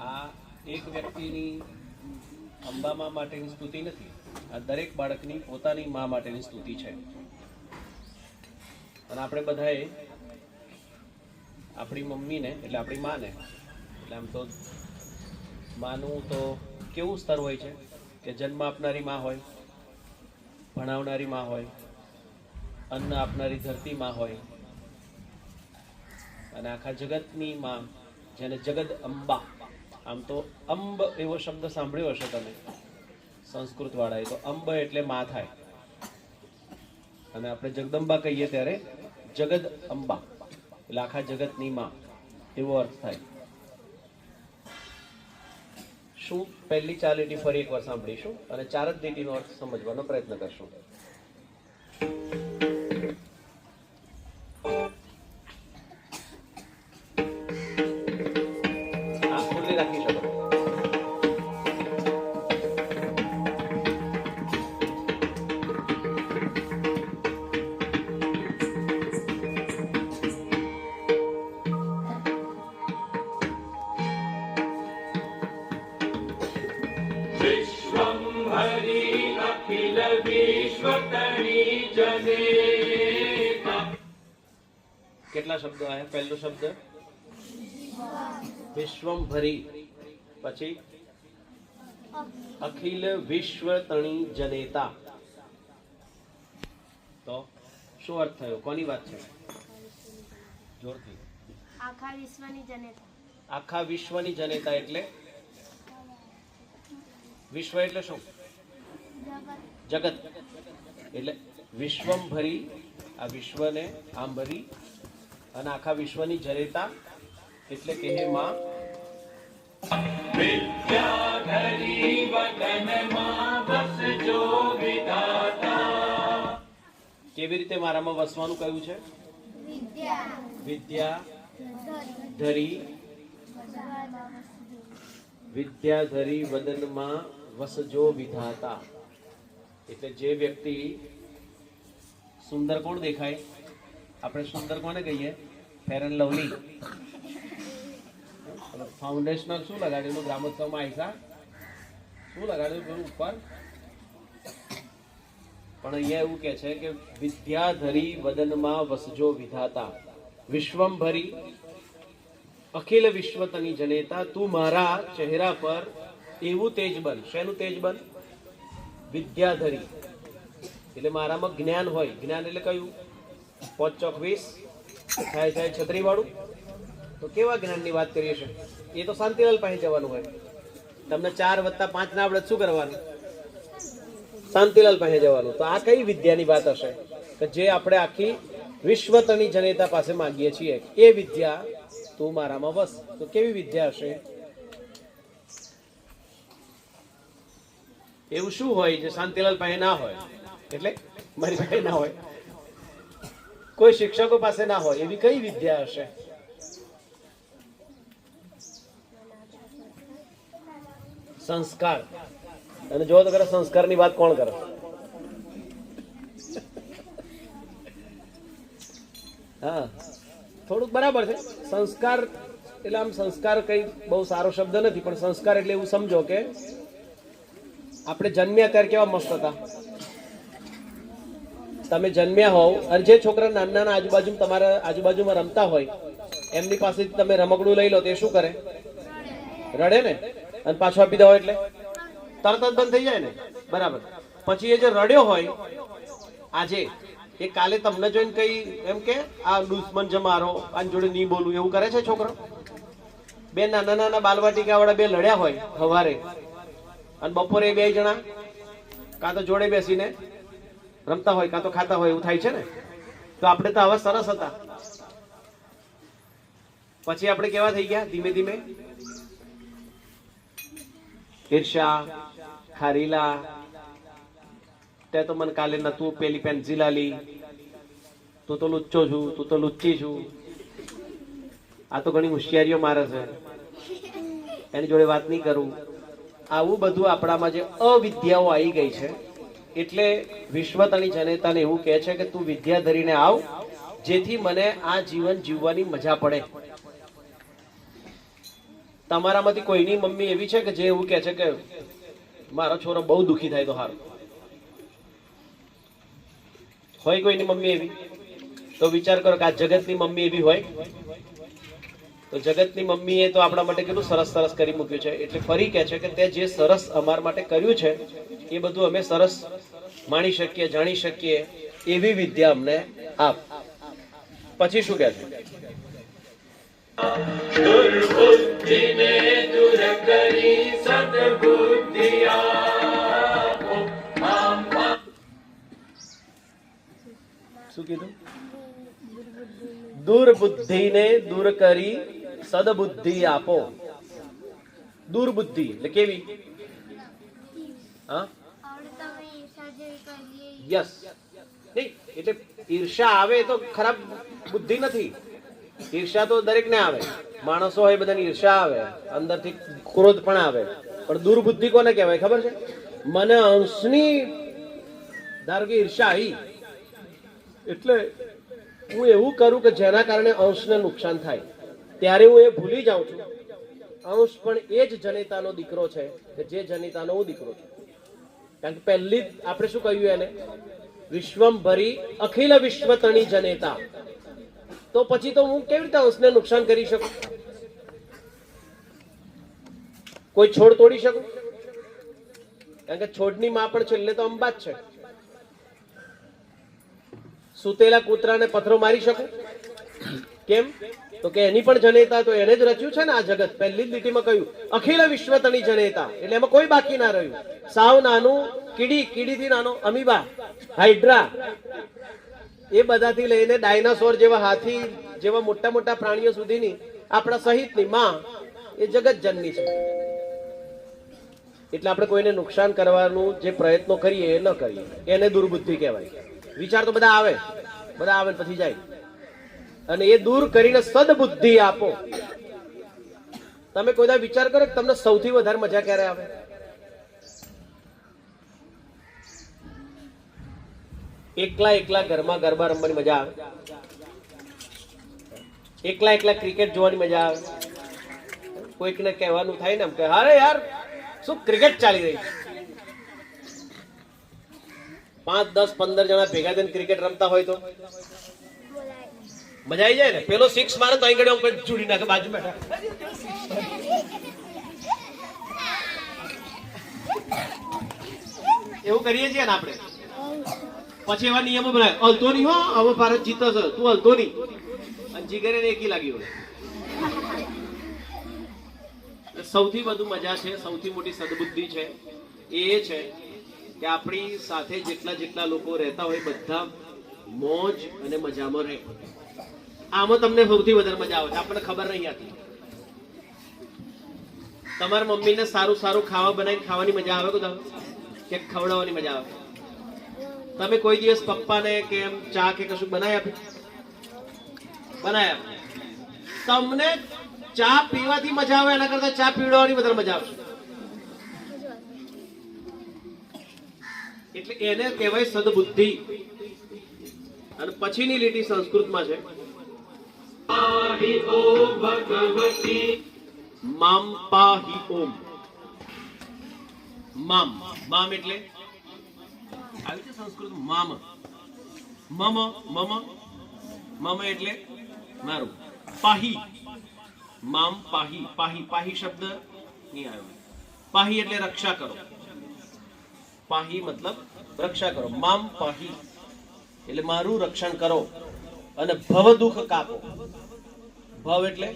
આ એક વ્યક્તિની અંબામા માટેની સ્તુતિ નથી. આ દરેક બાળકની પોતાની મા માટેની સ્તુતિ છે. અને આપણે બધાએ આપણી મમ્મીને, એટલે આપણી માને, એટલે આમ તો માનું તો કેવું સ્તર હોય છે કે જન્મ આપનારી માં હોય, ભણાવનારી માં હોય, અન્ન આપનારી ધરતી માં હોય, અને આખા જગતની માં જેને જગદ અંબા. આમ તો અંબ એવો શબ્દ સાંભળ્યો હશે તમે સંસ્કૃત વાળાએ તો અંબ એટલે મા થાય અને આપણે જગદંબા કહીએ ત્યારે જગદ અંબા. એટલે આખા જગતની માં, એવો અર્થ થાય. શું? પહેલી ચાર લીટી ફરી એકવાર સાંભળીશું અને ચાર જ લીટીનો અર્થ સમજવાનો પ્રયત્ન કરશું. विश्वं हरि अखिल विश्वतरि जनेता કેટલા શબ્દો આયા પહેલો શબ્દ વિશ્વમ ભરી પછી અખિલ વિશ્વ તણી જનેતા તો શું અર્થ થયો કોની વાત છે જોરથી આખા વિશ્વની જનેતા આખા વિશ્વની જનેતા એટલે વિશ્વ એટલે શું? જગત. એટલે વિશ્વમ ભરી, આ વિશ્વને આમ ભરી, અને આખા વિશ્વની જરેતા એટલે કે હે માં. કેવી રીતે મારામાં વસવાનું કહ્યું છે? વિદ્યા. ધરી. વિદ્યાધરી વદનમાં વસજો વિધાતા. એટલે જે વ્યક્તિ સુંદર કોણ દેખાય? આપણે સુંદર કોને કહીએ? ફેર એન્ડ લવલી ફાઉન્ડેશનલ શું લગાડેલું ગ્રામોત્સવમાં આયસા શું લગાડેલું પેલું ઉપર? પણ અહીંયા એવું કે છે કે વિદ્યાધરી વદનમાં વસજો વિધાતા. વિશ્વમ ભરી અખિલ વિશ્વ તની જનેતા, તું મારા ચહેરા પર એવું તેજ બન. શેનું તેજ વિદ્યાધરી. એટલે મારામાં જ્ઞાન હોય. જ્ઞાન એટલે કયું? પાંચ ચોક વીસ, થાય થાય છત્રી વાળું તો કેવા જ્ઞાનની વાત કરીએ છે એ તો શાંતિલાલ પાસે જવાનું હોય. તમને ચાર વત્તા પાંચ ના આવડે શું કરવાનું? શાંતિલાલ પાસે જવાનું. તો આ કઈ વિદ્યાની વાત હશે? કે જે આપણે આખી વિશ્વતની જનતા પાસે માંગીએ છીએ. એ વિદ્યા તું મારામાં બસ તો કેવી વિદ્યા હશે? એવું શું હોય જે શાંતિલાલ પાસે ના હોય? એટલે મારી પાસે ના હોય. કોઈ શિક્ષકો પાસે ના હોય, એવી કઈ વિદ્યા હશે? સંસ્કાર. અને જો તો કરે સંસ્કારની વાત કોણ કરે? હા. થોડુંક બરાબર છે. સંસ્કાર એટલે આમ સંસ્કાર કઈ બહુ સારો શબ્દ નથી, પણ સંસ્કાર એટલે એવું સમજો કે આપણે જન્મ્યા ત્યારે કેવા મસ્ત હતા. તમે જન્મ્યા હોવ, અને જે છોકરા નાના નાના આજુબાજુ તમારા આજુબાજુમાં રમતા હોય, એમની પાસેથી તમે રમકડું લઈ લો, તે શું કરે? રડે ને? અને પાછું આપી દો એટલે? તરત જ બંધ થઈ જાય ને? બરાબર. પછી એ જે રડ્યો હોય, આજે, એ કાલે તમને જોઈને કઈ એમ કે, આ દુશ્મન છે મારો, આની જોડે નહીં બોલું. એવું કરે છે છોકરો? બે નાના નાના બાલવાટિકા વાળા બે લડ્યા હોય સવારે અને બપોરે બે જણા, કાં તો જોડે બેસીને રમતા હોય, કાં તો ખાતા હોય, એવું થાય છે ને? તો આપણે તો આવા સરસ હતા. પછી આપણે કેવા થઈ ગયા? ધીમે ધીમે. ઈર્ષા ખારીલા તે તો મને કાલે નતું પેલી પેન્સિલ આલી. તું તો લુચ્ચો છું, તું તો લુચ્ચી છું. આ તો ઘણી હોશિયારીઓ મારે છે. એની જોડે વાત નહીં કરું. આવું બધું આપણામાં જે અવિદ્યાઓ આવી ગઈ છે, એટલે વિશ્વતની જનતાને એવું કહે છે કે તું વિદ્યા ધરીને આવ, જેથી મને આ જીવન જીવવાની મજા પડે. તમારામાંથી કોઈની મમ્મી એવી છે કે જે એવું કહે છે કે મારો છોરો બહુ દુખી થાય તો સારું. હોય કોઈની મમ્મી એવી? તો વિચાર કરો કે આ જગતની મમ્મી એવી હોય? તો જગતની મમ્મીએ તો આપણા માટે કેટલું સરસ સરસ કરી મૂક્યું છે. એટલે ફરી કહે છે કે તે જે સરસ અમારા માટે કર્યું છે એ બધું અમે સરસ માણી શકીએ જાણી શકીએ એવી વિદ્યા અમને આપ. પછી શું કહે છે? શું કીધું? દુર્બુદ્ધિને દૂર કરી સદબુદ્ધિ આપો. દુર્બુદ્ધિ. એટલે કેવી? હા? યસ નહીં એટલે ઈર્ષા આવે તો ખરાબ બુદ્ધિ નથી. ઈર્ષા તો દરેકને આવે. માણસો હોય બધાને ઈર્ષા આવે. અંદરથી ક્રોધ પણ આવે. પણ દુર્બુદ્ધિ કોને કહેવાય? ખબર છે? મને અંશની ધારો કે ઈર્ષા આવી એટલે હું એવું કરું કે જેના કારણે અંશને નુકસાન થાય. ત્યારે હું એ ભૂલી જાઉં છું. અંશ પણ એ જ જનિતાનો દીકરો છે કે જે જનિતાનો હું દીકરો છું. કારણ કે પહેલી આપણે શું કહ્યું એને? વિશ્વમ ભરી અખિલ વિશ્વ તણી જનેતા. તો પછી તો હું કેવી રીતે અંશને નુકસાન કરી શકું? કોઈ છોડ તોડી શકું? કારણ કે છોડની માં પણ છેલ્લે તો અંબા જ છે. સુતેલા કૂતરાને પથરો મારી શકું? કેમ? તો કે એની પણ જનેતા તો એને જ રચ્યું છે ને આ જગત. પહેલી જ લીટીમાં કહ્યું, અખિલ વિશ્વ તની જનેતા. એટલે એમાં કોઈ બાકી ના રહ્યું. સાવ નાનું, કીડી, કીડીથી નાનો અમીબા, હાઇડ્રા. એ બધાથી લઈને ડાયનાસોર જેવા હાથી, જેવા મોટા મોટા પ્રાણીઓ સુધીની આપણા સહિતની માં એ જગત જનની છે. એટલે આપણે કોઈને નુકસાન કરવાનું જે પ્રયત્નો કરીએ એ ન કરીએ. એને દુર્બુદ્ધિ કહેવાય. વિચાર તો બધા આવે. બધા આવે પછી જાય. અને એ દૂર કરીને સદબુદ્ધિ આપો. તમે કોઈ વિચાર કરો કે તમને સૌથી વધારે મજા ક્યારે આવે? એકલા એકલા ઘરમાં ગરબા રમવાની મજા આવે? એકલા એકલા ક્રિકેટ જોવાની મજા આવે? કોઈકને કહેવાનું થાય ને એમ કે, અરે યાર, શું ક્રિકેટ ચાલી રહી પાંચ, દસ, પંદર જણા ભેગા થઈને ક્રિકેટ રમતા હોય તો? મજા આવી જાય ને? પેલો સિક્સ મારે તો અહીં કરી જોડી નાખે, બાજુ બેઠા. એવું કરીએ છીએ ને આપણે? પછી એવા નિયમો બનાવે. હલતો નહીં હો, હવે ભારત જીતો છે. તું હલતો નહીં. અને જીગરે એકી લાગી હોય સૌથી વધુ મજા છે, સૌથી મોટી સદબુદ્ધિ છે, એ છે કે આપણી સાથે જેટલા જેટલા લોકો રહેતા હોય, બધા મોજ અને મજામાં રહે. આમાં તમને સૌથી વધારે મજા આવે છે. આપણને ખબર નહીં હતી તમારા મમ્મીને સારું સારું ખાવા બનાવીને ખાવાની મજા આવે બધા કે ખવડાવવાની મજા આવે? તમે કોઈ દિવસ પપ્પાને કે એમ ચા કે કશું બનાવી આપ્યું બનાવી આપ્યું તમને ચા પીવાથી મજા આવે, એના કરતા ચા પીવડાવવાની વધારે મજા આવશે. એટલે એને કહેવાય સદબુદ્ધિ. અને પછીની લીટી સંસ્કૃતમાં છે. મામ પાહી ઓમ. મામ. મામ એટલે? આવી છે સંસ્કૃત મામ. મમ મમ. મમ એટલે મારું. પાહી. મામ પાહી. પાહી. પાહી શબ્દ નહીં આવ્યો. પાહી એટલે રક્ષા કરો. પાહી મતલબ રક્ષા કરો. મામ પાહી. એટલે મારું રક્ષણ કરો અને ભવ દુઃખ કાપો. ભવ એટલે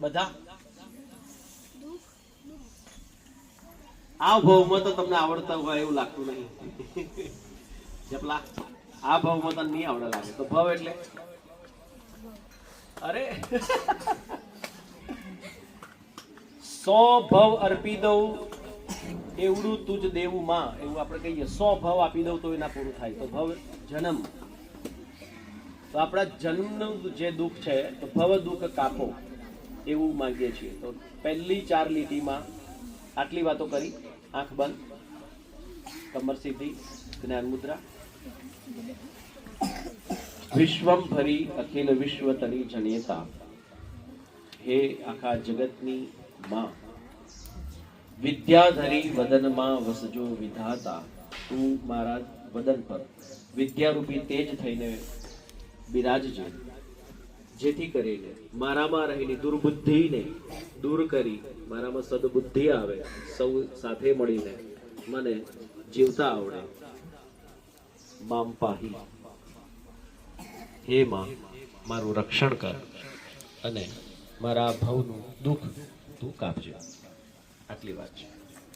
બધા આ ભવમાં તો તમને આવડતા હોય એવું લાગતું નહીં. જપલા આ ભવમાં તમને નહીં આવડે લાગે. તો ભવ એટલે? અરે! સો ભવ અર્પી દઉં. એવડું તુજ દેવું માં, એવું આપણે કહીએ. સો ભવ આપી દઉં તો એના પૂરું થાય. તો ભવ જન્મ. તો આપણા જન્મનું જે દુઃખ છે, તો ભવ દુઃખ કાપો એવું માંગીએ છીએ. તો પહેલી ચાર લીટીમાં આટલી વાતો કરી. આંખ બંધ. કમર સીધી. જ્ઞાન મુદ્રા. વિશ્વમ ભરી અખિલ વિશ્વ તરી જનેતા. હે આખા જગતની માં. વિદ્યાધરી વદનમાં વસજો વિધાતા, તું મારા વદન પર. વિદ્યારૂપી તેજ થઈને બિરાજજે. જેથી કરીને મારામાં રહેલી દુર્બુદ્ધિને દૂર કરી મારામાં સદબુદ્ધિ આવે, સૌ સાથે મળીને મને જીવતા આવડે. મામ પાહી. હે માં, મારું રક્ષણ કર અને મારા ભવનું દુઃખ તું કાપજો. આટલી વાત છે.